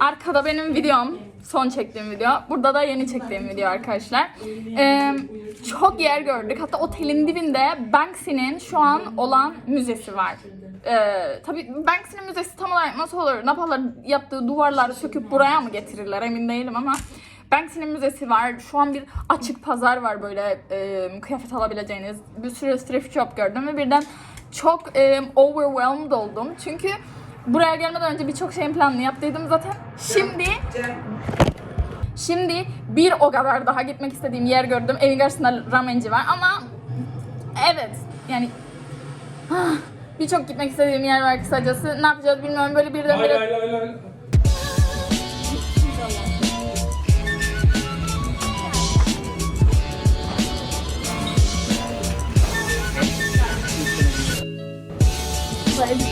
Arkada benim videom. Son çektiğim video. Burada da yeni çektiğim video arkadaşlar. Ee, çok yer gördük. Hatta otelin dibinde Banksy'nin şu an olan müzesi var. Ee, tabii Banksy'nin müzesi tam olarak nasıl olur? Napalar yaptığı duvarları söküp buraya mı getirirler emin değilim ama Banksy'nin müzesi var. Şu an bir açık pazar var böyle e, kıyafet alabileceğiniz. Bir sürü thrift shop gördüm ve birden çok e, overwhelmed oldum. Çünkü buraya gelmeden önce birçok şeyin planını yaptıydım zaten. Şimdi Şimdi bir o kadar daha gitmek istediğim yer gördüm. Evin karşısında ramenci var ama evet yani birçok gitmek istediğim yer var kısacası. Ne yapacağız bilmiyorum. Böyle birden Hayır hayır hayır. hayır. Şimdi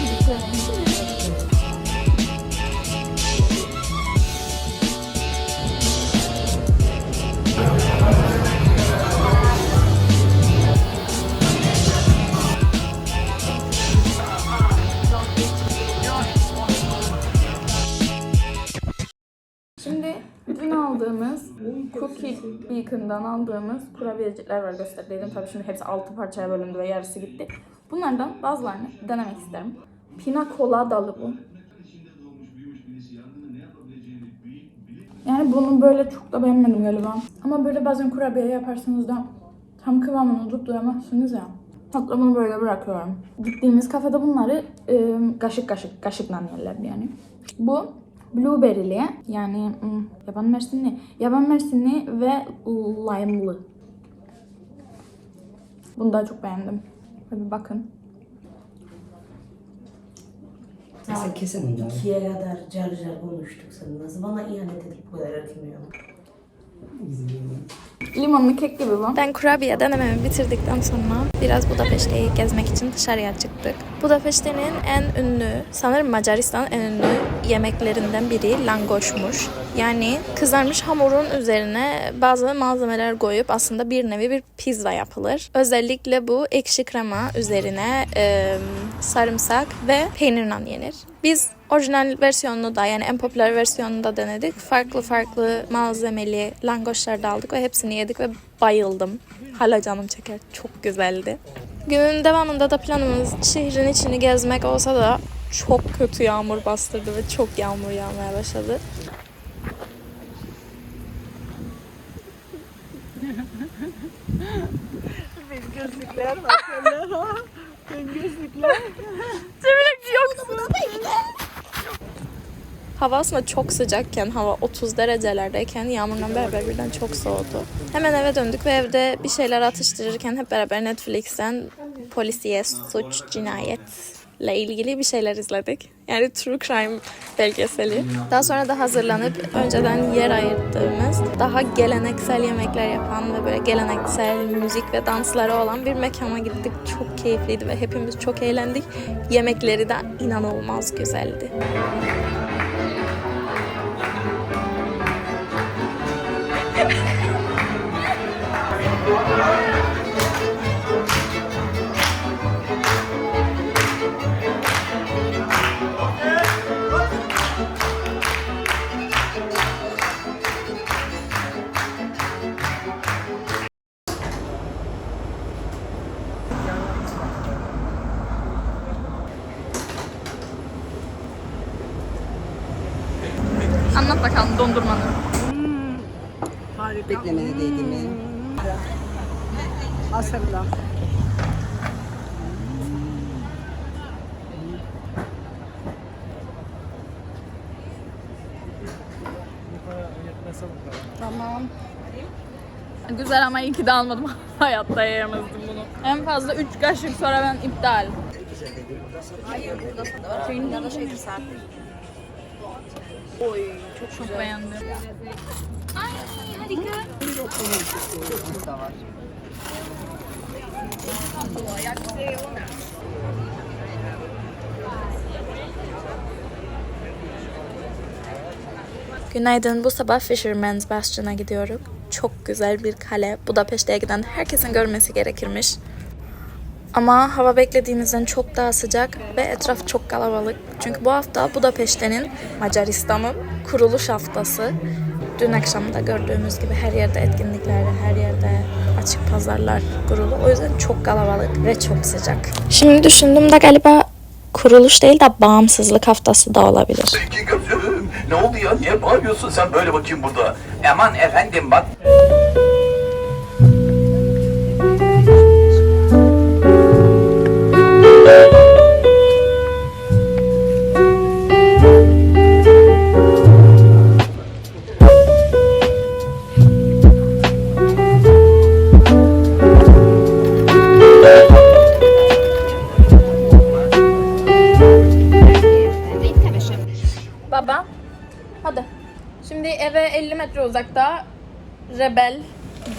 Cookie Beacon'dan aldığımız kurabiyecikler var gösterdiydim. Tabii şimdi hepsi 6 parçaya bölündü ve yarısı gitti. Bunlardan bazılarını denemek isterim. Pina coladalı bu. Yani bunu böyle çok da beğenmedim galiba. Ama böyle bazen kurabiye yaparsanız da tam kıvamını tutturamazsınız ya. Bunu böyle bırakıyorum. Gittiğimiz kafede bunları e, kaşık kaşık kaşıkla yerler yani. Bu blueberry'li yani hmm, yaban mersinli, yaban mersinli ve lime'lı. Bunu daha çok beğendim. Hadi bakın. Sen kesin bunları. İkiye kadar car car konuştuk seninle. Nasıl bana ihanet edip bu kadar etmiyor? Limonlu kek gibi bu. Ben kurabiye denememi bitirdikten sonra biraz Budapeşte'yi gezmek için dışarıya çıktık. Budapeşte'nin en ünlü, sanırım Macaristan'ın en ünlü yemeklerinden biri langoşmuş. Yani kızarmış hamurun üzerine bazı malzemeler koyup aslında bir nevi bir pizza yapılır. Özellikle bu ekşi krema üzerine e, sarımsak ve peynirle yenir. Biz orijinal versiyonunu da yani en popüler versiyonunu da denedik. Farklı farklı malzemeli langoşlar da aldık ve hepsini yedik ve bayıldım. Hala canım çeker. Çok güzeldi. Günün devamında da planımız şehrin içini gezmek olsa da çok kötü yağmur bastırdı ve çok yağmur yağmaya başladı. Hava aslında çok sıcakken, hava 30 derecelerdeyken yağmurla beraber birden çok soğudu. Hemen eve döndük ve evde bir şeyler atıştırırken hep beraber Netflix'ten polisiye, suç, cinayetle ilgili bir şeyler izledik. Yani True Crime belgeseli. Daha sonra da hazırlanıp önceden yer ayırdığımız, daha geleneksel yemekler yapan ve böyle geleneksel müzik ve dansları olan bir mekana gittik. Çok keyifliydi ve hepimiz çok eğlendik. Yemekleri de inanılmaz güzeldi. Asırla. Tamam. Güzel ama iyi ki de almadım. Hayatta yiyemezdim bunu. En fazla 3 kaşık sonra ben iptal. Ya da şeydir serpil. Çok çok beğendim. Günaydın. Bu sabah Fisherman's Bastion'a gidiyoruz. Çok güzel bir kale. Budapeşte'ye giden herkesin görmesi gerekirmiş. Ama hava beklediğimizden çok daha sıcak ve etraf çok kalabalık. Çünkü bu hafta Budapeşte'nin Macaristan'ın kuruluş haftası. Dün akşam da gördüğümüz gibi her yerde etkinlikler, her yerde açık pazarlar kurulu. O yüzden çok kalabalık ve çok sıcak. Şimdi düşündüm de galiba kuruluş değil de bağımsızlık haftası da olabilir. Ne oldu ya? Niye bağırıyorsun sen böyle bakayım burada? Aman efendim bak.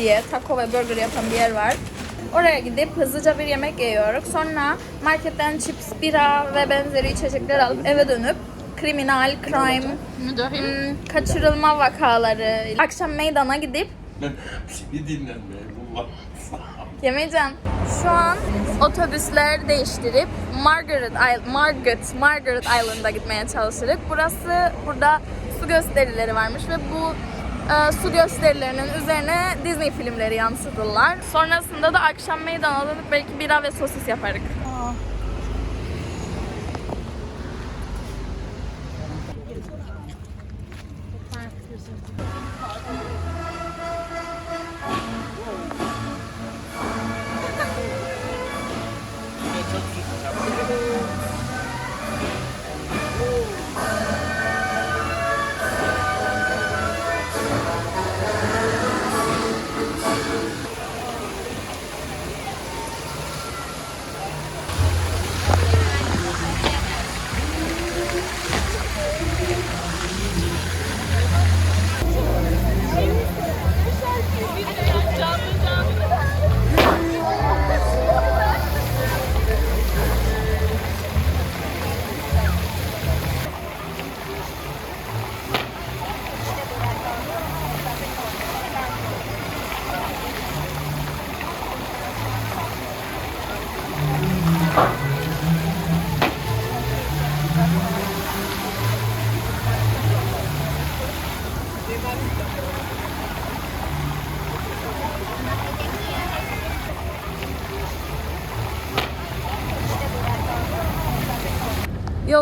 Diye taco ve burger yapan bir yer var. Oraya gidip hızlıca bir yemek yiyoruz. Sonra marketten chips, bira ve benzeri içecekler alıp eve dönüp kriminal, crime, hmm, kaçırılma vakaları, akşam meydana gidip Seni dinlenme bulma. Yemeyeceğim. Şu an otobüsler değiştirip Margaret Island, Margaret, Margaret Island'a gitmeye çalışırız. Burası burada su gösterileri varmış ve bu e, su gösterilerinin üzerine Disney filmleri yansıtırlar. Sonrasında da akşam meydana dönüp belki bira ve sosis yaparız.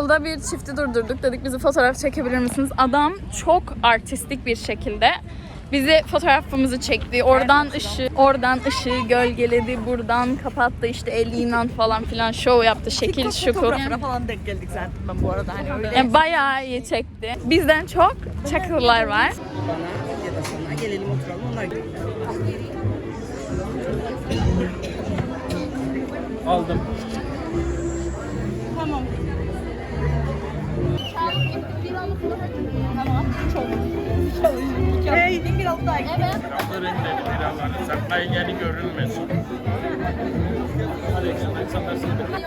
Yolda bir çifti durdurduk. Dedik bizi fotoğraf çekebilir misiniz? Adam çok artistik bir şekilde bizi fotoğrafımızı çekti. Oradan ışığı, oradan ışığı gölgeledi. Buradan kapattı işte eliyle falan filan şov yaptı. Şekil şukul. Fotoğrafına falan denk geldik zaten ben bu arada hani öyle. Yani bayağı iyi çekti. Bizden çok çakırlar var. Bana ya da sana gelelim oturalım onlar Aldım. Hey, bir altı ay. Abla ben de biralarını saklayın yani görünmesin. Hadi sen insanlar seni Ben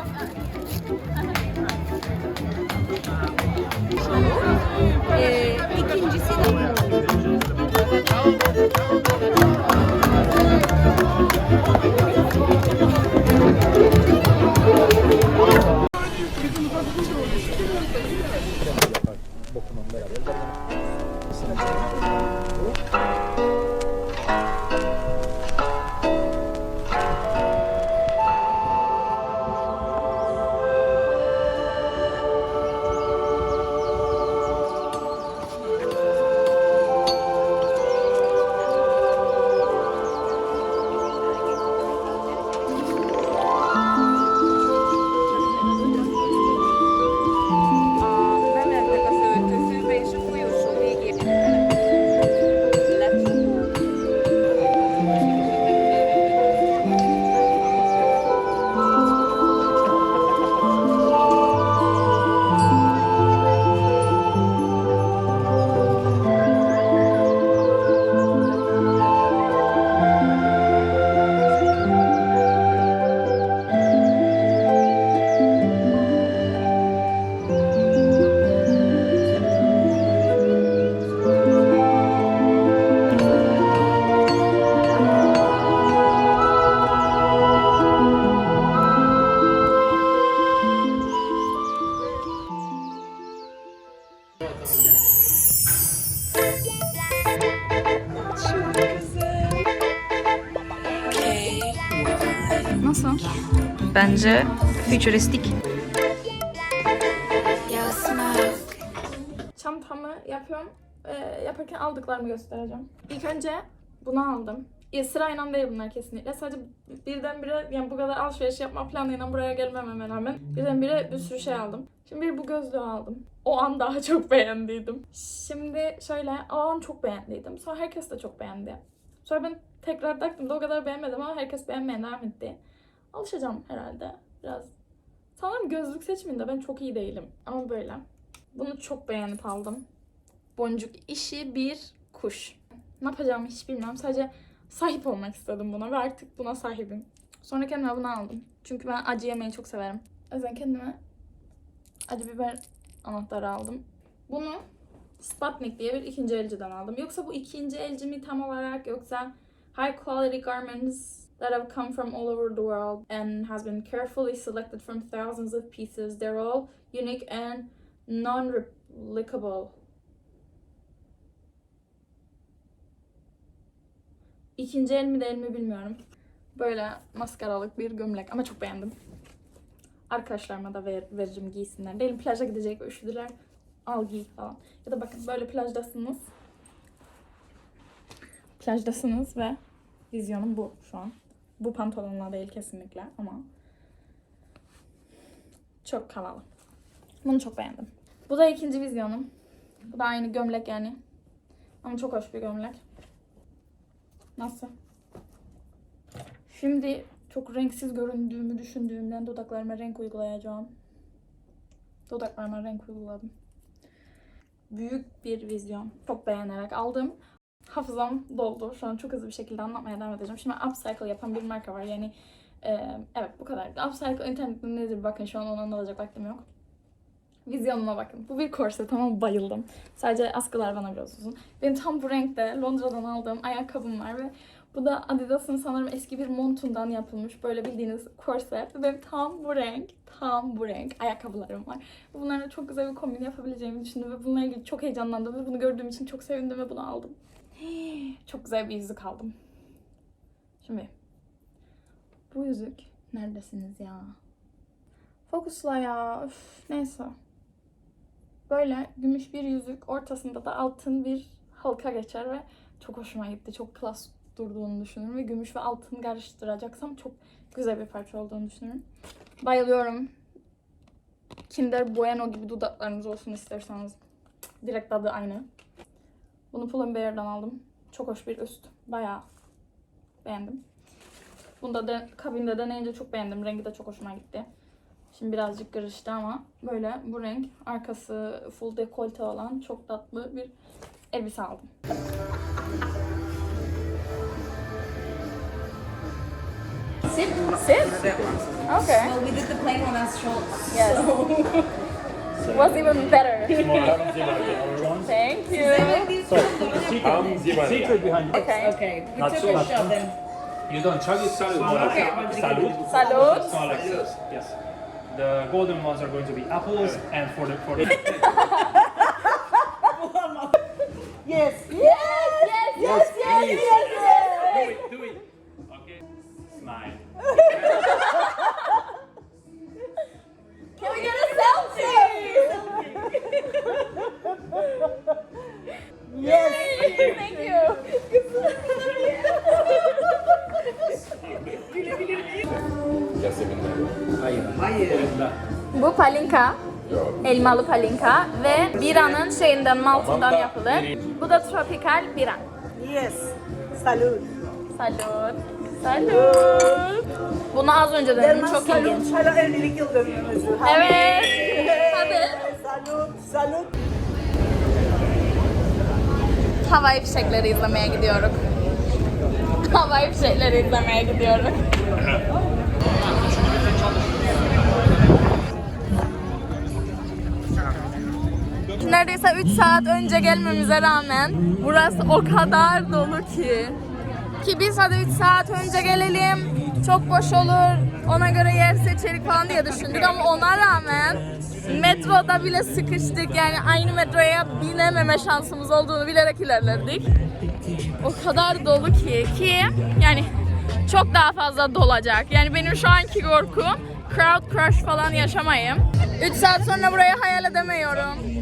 Bence futuristik. Çantamı yapıyorum. Ee, yaparken aldıklarımı göstereceğim. İlk önce bunu aldım. Ya, sırayla değil bunlar kesinlikle. Sadece birdenbire yani bu kadar alışveriş yapma planıyla buraya gelmememe rağmen birdenbire bir sürü şey aldım. Şimdi bir bu gözlüğü aldım. O an daha çok beğendiydim. Şimdi şöyle o an çok beğendiydim. Sonra herkes de çok beğendi. Sonra ben tekrar taktım da o kadar beğenmedim ama herkes beğenmeye devam etti. Alışacağım herhalde biraz. Sanırım gözlük seçiminde ben çok iyi değilim. Ama böyle. Bunu çok beğenip aldım. Boncuk işi bir kuş. Ne yapacağımı hiç bilmiyorum. Sadece sahip olmak istedim buna ve artık buna sahibim. Sonra kendime bunu aldım. Çünkü ben acı yemeyi çok severim. O yüzden kendime acı biber anahtarı aldım. Bunu Sputnik diye bir ikinci elciden aldım. Yoksa bu ikinci elci mi tam olarak yoksa high quality garments that have come from all over the world and has been carefully selected from thousands of pieces. They're all unique and non-replicable. İkinci el mi değil mi bilmiyorum. Böyle maskaralık bir gömlek ama çok beğendim. Arkadaşlarıma da ver, veririm giysinler. Diyelim plaja gidecek üşüdüler. Al giy falan. Ya da bakın böyle plajdasınız. Plajdasınız ve vizyonum bu şu an. Bu pantolonla değil kesinlikle ama çok havalı. Bunu çok beğendim. Bu da ikinci vizyonum. Bu da aynı gömlek yani. Ama çok hoş bir gömlek. Nasıl? Şimdi çok renksiz göründüğümü düşündüğümden dudaklarıma renk uygulayacağım. Dudaklarıma renk uyguladım. Büyük bir vizyon. Çok beğenerek aldım. Hafızam doldu. Şu an çok hızlı bir şekilde anlatmaya devam edeceğim. Şimdi upcycle yapan bir marka var. Yani e, evet bu kadar. Upcycle internette nedir bakın şu an onu anlatacak vaktim yok. Vizyonuma bakın. Bu bir korse tamam bayıldım. Sadece askılar bana biraz uzun. Benim tam bu renkte Londra'dan aldığım ayakkabım var ve bu da Adidas'ın sanırım eski bir montundan yapılmış böyle bildiğiniz korse. Benim tam bu renk, tam bu renk ayakkabılarım var. Bunlarla çok güzel bir kombin yapabileceğimi düşündüm ve bununla ilgili çok heyecanlandım ve bunu gördüğüm için çok sevindim ve bunu aldım. Çok güzel bir yüzük aldım. Şimdi bu yüzük neredesiniz ya? Fokusla ya. Üf, neyse. Böyle gümüş bir yüzük ortasında da altın bir halka geçer ve çok hoşuma gitti. Çok klas durduğunu düşünüyorum ve gümüş ve altın karıştıracaksam çok güzel bir parça olduğunu düşünüyorum. Bayılıyorum. Kinder Bueno gibi dudaklarınız olsun isterseniz. Direkt tadı aynı. Bunu Pull&Bear'dan aldım. Çok hoş bir üst. Bayağı beğendim. Bunu da de, kabinde deneyince çok beğendim. Rengi de çok hoşuma gitti. Şimdi birazcık karıştı ama böyle bu renk arkası full dekolte olan çok tatlı bir elbise aldım. Sit? Sit? Okay. Well, we did the plain one as shorts. Yes. Was even better. Thank you. So, the secret behind it. Okay. Okay, we Not took so a much. shot then. You don't chug it. Salud. Salud. Salud. Small like this. Yes. The golden ones are going to be apples, and for the for the Hayır. Bu palinka. Elmalı palinka ve biranın şeyinden maltından yapılır. Bu da tropikal bira. Yes. Salud. Salut. Salut. Bunu az önce denedim. Çok salud. ilginç. Hala evlilik yıl dönümümüzü. Evet. Hadi. Salud. Salud. Havai fişekleri izlemeye gidiyoruz. Havai fişekleri izlemeye gidiyoruz. Neredeyse 3 saat önce gelmemize rağmen burası o kadar dolu ki. Ki biz hadi 3 saat önce gelelim. Çok boş olur. Ona göre yer seçerik falan diye düşündük ama ona rağmen metroda bile sıkıştık. Yani aynı metroya binememe şansımız olduğunu bilerek ilerledik. O kadar dolu ki ki yani çok daha fazla dolacak. Yani benim şu anki korkum crowd crush falan yaşamayayım. 3 saat sonra burayı hayal edemiyorum.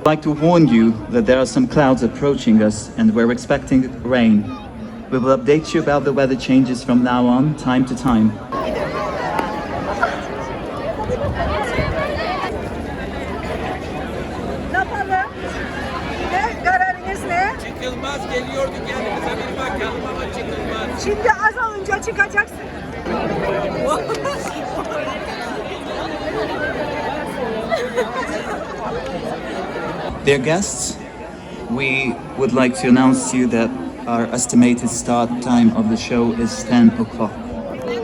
I'd like to warn you that there are some clouds approaching us and we're expecting rain. We will update you about the weather changes from now on, time to time. Ne yapalım? Ne? Kararınız ne? Çıkılmaz geliyordu kendimize bir bakalım ama çıkılmaz. Şimdi azalınca çıkacaksın. Dear guests, we would like to announce to you that our estimated start time of the show is 10 o'clock.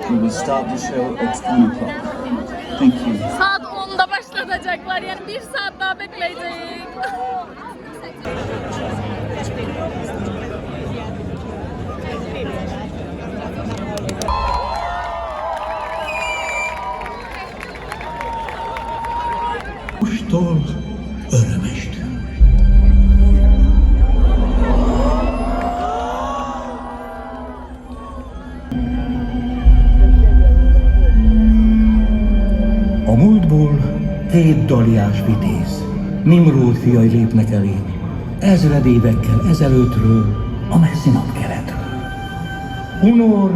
We will start the show at 10 o'clock. Thank you. Saat 10'da başlatacaklar yani bir saat daha bekleyecek. két daliás vitéz, Nimród fiai lépnek elénk, ezred évekkel ezelőttről, a messzi napkeretről. Hunor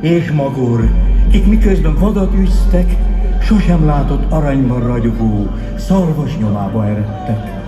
és Magor, kik miközben vadat üztek, sosem látott aranyban ragyogó, szarvas nyomába eredtek.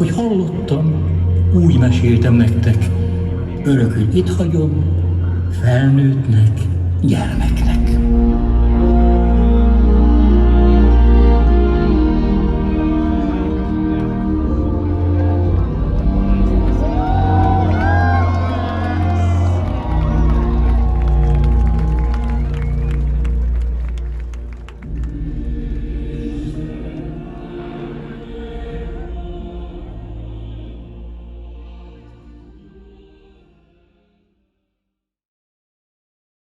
Hogy hallottam, úgy meséltem nektek, örökül itt hagyom, felnőttnek, gyermeknek.